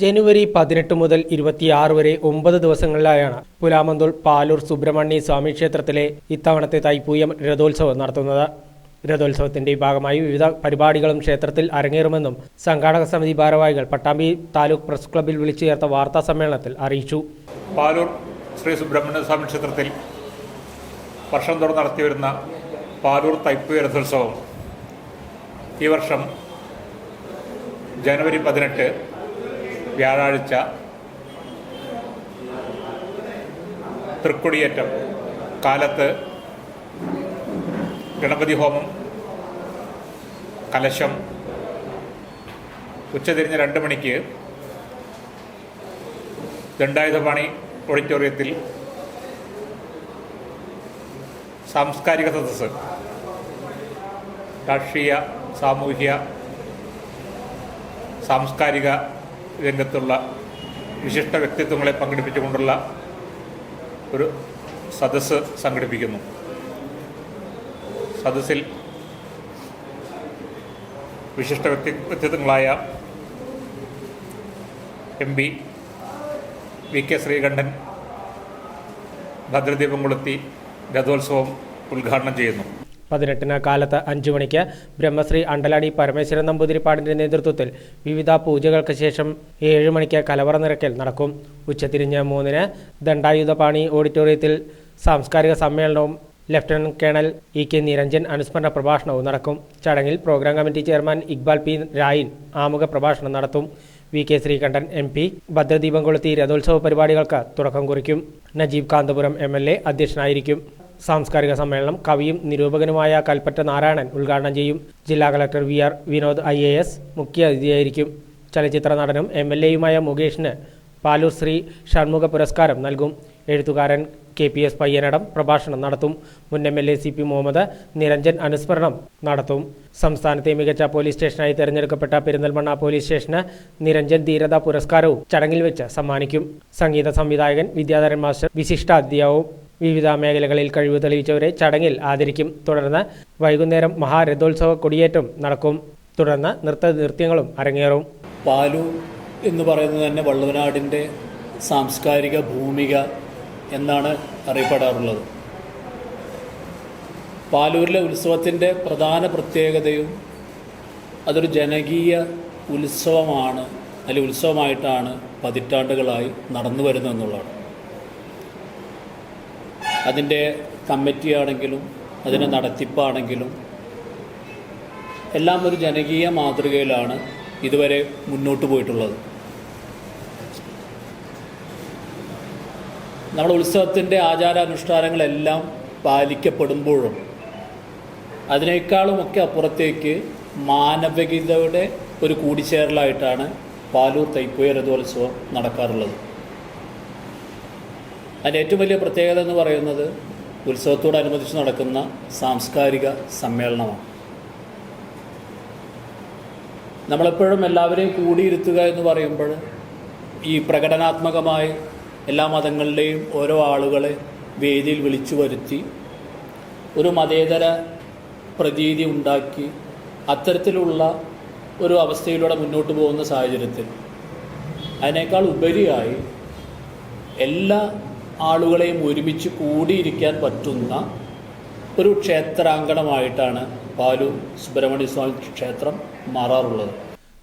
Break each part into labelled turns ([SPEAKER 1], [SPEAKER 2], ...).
[SPEAKER 1] ജനുവരി പതിനെട്ട് മുതൽ ഇരുപത്തിയാറ് വരെ ഒമ്പത് ദിവസങ്ങളിലായാണ് പുലാമന്തോൾ പാലൂർ സുബ്രഹ്മണ്യ സ്വാമി ക്ഷേത്രത്തിലെ ഇത്തവണത്തെ തൈപ്പൂയം രഥോത്സവം നടത്തുന്നത്. രഥോത്സവത്തിന്റെ ഭാഗമായി വിവിധ പരിപാടികളും ക്ഷേത്രത്തിൽ അരങ്ങേറുമെന്നും സംഘാടക സമിതി ഭാരവാഹികൾ പട്ടാമ്പി താലൂക്ക് പ്രസ് ക്ലബ്ബിൽ വിളിച്ചു ചേർത്ത വാർത്താ സമ്മേളനത്തിൽ അറിയിച്ചു.
[SPEAKER 2] പാലൂർ ശ്രീ സുബ്രഹ്മണ്യ സ്വാമി ക്ഷേത്രത്തിൽ വർഷം തോറും നടത്തിവരുന്ന പാലൂർ തൈപ്പൂയ രഥോത്സവം ഈ വർഷം ജനുവരി പതിനെട്ട് വ്യാഴാഴ്ച തൃക്കൊടിയേറ്റം. കാലത്ത് ഗണപതി ഹോമം കലശം ഉച്ചതിരിഞ്ഞ് രണ്ട് മണിക്ക് ദണ്ഡായുധപാണി ഓഡിറ്റോറിയത്തിൽ സാംസ്കാരിക സദസ്സ്. രാഷ്ട്രീയ സാമൂഹ്യ സാംസ്കാരിക രംഗത്തുള്ള വിശിഷ്ട വ്യക്തിത്വങ്ങളെ പങ്കെടുപ്പിച്ചുകൊണ്ടുള്ള ഒരു സദസ്സ് സംഘടിപ്പിക്കുന്നു. സദസ്സിൽ വിശിഷ്ട വ്യക്തി വ്യക്തിത്വങ്ങളായ M P V K Sreekandan ഭദ്രദീപം കൊളുത്തി രഥോത്സവം ഉദ്ഘാടനം ചെയ്യുന്നു.
[SPEAKER 1] പതിനെട്ടിന് കാലത്ത് അഞ്ചു മണിക്ക് ബ്രഹ്മശ്രീ അണ്ടലാടി പരമേശ്വരൻ നമ്പൂതിരിപ്പാടിന്റെ നേതൃത്വത്തിൽ വിവിധ പൂജകൾക്ക് ശേഷം ഏഴ് മണിക്ക് കലവറ നിറയ്ക്കൽ നടക്കും. ഉച്ചതിരിഞ്ഞ് മൂന്നിന് ദണ്ഡായുധപാണി ഓഡിറ്റോറിയത്തിൽ സാംസ്കാരിക സമ്മേളനവും lieutenant colonel E K Niranjan അനുസ്മരണ പ്രഭാഷണവും നടക്കും. ചടങ്ങിൽ programme committee chairman Iqbal P Rayin ആമുഖ പ്രഭാഷണം നടത്തും. V K Sreekandan M P ഭദ്രദീപം കൊളുത്തി രഥോത്സവ പരിപാടികൾക്ക് തുടക്കം കുറിക്കും. Najeeb Kanthapuram M L A അധ്യക്ഷനായിരിക്കും. സാംസ്കാരിക സമ്മേളനം കവിയും നിരൂപകനുമായ കൽപ്പറ്റ നാരായണൻ ഉദ്ഘാടനം ചെയ്യും. ജില്ലാ collector V R Vinod I A S മുഖ്യ അതിഥിയായിരിക്കും. ചലച്ചിത്ര നടനും എം എൽ എയുമായ മുകേഷിന് പാലൂർ ശ്രീ ഷൺമുഖ പുരസ്കാരം നൽകും. എഴുത്തുകാരൻ കെ പി എസ് പയ്യനടം പ്രഭാഷണം നടത്തും. മുൻ M L A C P Muhammad Niranjan അനുസ്മരണം നടത്തും. സംസ്ഥാനത്തെ മികച്ച പോലീസ് സ്റ്റേഷനായി തെരഞ്ഞെടുക്കപ്പെട്ട പെരിന്തൽമണ്ണ പോലീസ് സ്റ്റേഷന് നിരഞ്ജൻ ധീരത പുരസ്കാരവും ചടങ്ങിൽ വെച്ച് സമ്മാനിക്കും. സംഗീത സംവിധായകൻ വിദ്യാധരൻ മാസ്റ്റർ വിശിഷ്ടാതിഥിയാവും വിവിധ മേഖലകളിൽ കഴിവ് തെളിയിച്ചവരെ ചടങ്ങിൽ ആദരിക്കും. തുടർന്ന് വൈകുന്നേരം മഹാരഥോത്സവ കൊടിയേറ്റം നടക്കും. തുടർന്ന് നൃത്ത നൃത്യങ്ങളും അരങ്ങേറും.
[SPEAKER 3] പാലു എന്ന് പറയുന്നത് തന്നെ വള്ളുവനാടിന്റെ സാംസ്കാരിക ഭൂമിക എന്നാണ് അറിയപ്പെടാറുള്ളത്. പാലൂരിലെ ഉത്സവത്തിന്റെ പ്രധാന പ്രത്യേകതയും അതൊരു ജനകീയ ഉത്സവമാണ് അല്ലെങ്കിൽ ഉത്സവമായിട്ടാണ് പതിറ്റാണ്ടുകളായി നടന്നു വരുന്നതെന്നുള്ളതാണ് അതിന്റെ കമ്മിറ്റിയാണെങ്കിലും അതിന്റെ നടത്തിപ്പാണെങ്കിലും എല്ലാം ഒരു ജനകീയ മാതൃകയിലാണ് ഇതുവരെ മുന്നോട്ട് പോയിട്ടുള്ളത്. നമ്മുടെ ഉത്സവത്തിന്റെ ആചാരാനുഷ്ഠാനങ്ങളെല്ലാം പാലിക്കപ്പെടുമ്പോഴും അതിനേക്കാളുമൊക്കെ അപ്പുറത്തേക്ക് മാനവികതയുടെ ഒരു കൂടിച്ചേരലായിട്ടാണ് പാലൂർ തൈപ്പൂയ രഥോത്സവം നടക്കാറുള്ളത്. അതിന്റെ ഏറ്റവും വലിയ പ്രത്യേകത എന്ന് പറയുന്നത് ഉത്സവത്തോടനുബന്ധിച്ച് നടക്കുന്ന സാംസ്കാരിക സമ്മേളനമാണ്. നമ്മളെപ്പോഴും എല്ലാവരെയും കൂടിയിരുത്തുക എന്ന് പറയുമ്പോൾ ഈ പ്രകടനാത്മകമായി എല്ലാ മതങ്ങളുടെയും ഓരോ ആളുകളെ വേദിയിൽ വിളിച്ചു വരുത്തി ഒരു മതേതര പ്രതീതി ഉണ്ടാക്കി അത്തരത്തിലുള്ള ഒരു അവസ്ഥയിലൂടെ മുന്നോട്ട് പോകുന്ന സാഹചര്യത്തിൽ അതിനേക്കാൾ ഉപരിയായി എല്ലാ ആളുകളെയും ഒരുമിച്ച് കൂടിയിരിക്കാൻ പറ്റുന്ന ഒരു ക്ഷേത്രാങ്കണമായിട്ടാണ് പാലു സുബ്രഹ്മണ്യ സ്വാമി ക്ഷേത്രം മാറാറുള്ളത്.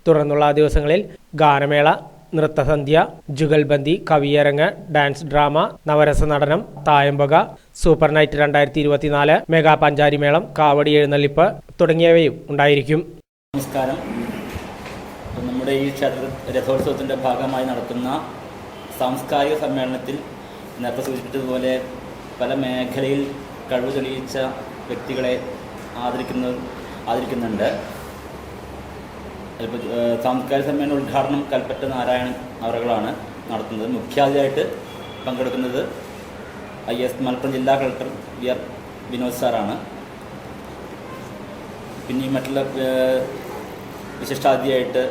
[SPEAKER 1] തുടർന്നുള്ള ദിവസങ്ങളിൽ ഗാനമേള നൃത്തസന്ധ്യ ജുഗൽബന്ദി കവിയരങ്ങ് ഡാൻസ് ഡ്രാമ നവരസ നടനം തായമ്പക സൂപ്പർ നൈറ്റ് രണ്ടായിരത്തി ഇരുപത്തിനാല് മെഗാ പഞ്ചാരിമേളം കാവടി എഴുന്നള്ളിപ്പ് തുടങ്ങിയവയും ഉണ്ടായിരിക്കും.
[SPEAKER 4] നമസ്കാരം. നമ്മുടെ ഈ ക്ഷേത്ര രഥോത്സവത്തിന്റെ ഭാഗമായി നടത്തുന്ന സാംസ്കാരിക സമ്മേളനത്തിൽ നേരത്തെ സൂചിപ്പിച്ചതുപോലെ പല മേഖലയിൽ കഴിവ് തെളിയിച്ച വ്യക്തികളെ ആദരിക്കുന്ന ആദരിക്കുന്നുണ്ട്. സാംസ്കാരിക സമ്മേളന ഉദ്ഘാടനം കൽപ്പറ്റ നാരായണൻ അവറുകളാണ് നടത്തുന്നത്. മുഖ്യാതിഥിയായിട്ട് പങ്കെടുക്കുന്നത് ഐ എസ് മലപ്പുറം ജില്ലാ കളക്ടർ വി ആർ വിനോദ് സാറാണ്. പിന്നെ മറ്റുള്ള വിശിഷ്ടാതിഥിയായിട്ട്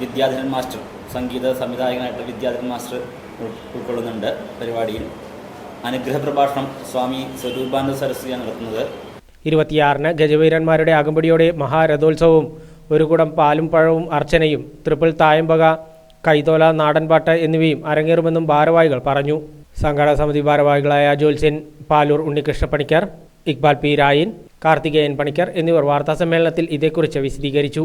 [SPEAKER 4] വിദ്യാധരൻ മാസ്റ്റർ സംഗീത സംവിധായകനായിട്ട് വിദ്യാധരൻ മാസ്റ്റർ ഉൾക്കൊള്ളുന്നുണ്ട് പരിപാടിയിൽ. അനുഗ്രഹ പ്രഭാഷണം സ്വാമി സ്വരൂപാനന്ദ സരസ്വതിയാണ് നടത്തുന്നത്.
[SPEAKER 1] ഇരുപത്തിയാറിന് ഗജവീരന്മാരുടെ അകമ്പടിയോടെ മഹാരഥോത്സവവും ഒരു കുടം പാലും പഴവും അർച്ചനയും ട്രിപ്പിൾ തായമ്പക കൈതോല നാടൻപാട്ട് എന്നിവയും അരങ്ങേറുമെന്നും ഭാരവാഹികൾ പറഞ്ഞു. സംഘാടക സമിതി ഭാരവാഹികളായ ജോത്സ്യൻ പാലൂർ ഉണ്ണികൃഷ്ണ പണിക്കർ ഇക്ബാൽ പി രായിൻ കാർത്തികേയൻ പണിക്കർ എന്നിവർ വാർത്താസമ്മേളനത്തിൽ ഇതേക്കുറിച്ച് വിശദീകരിച്ചു.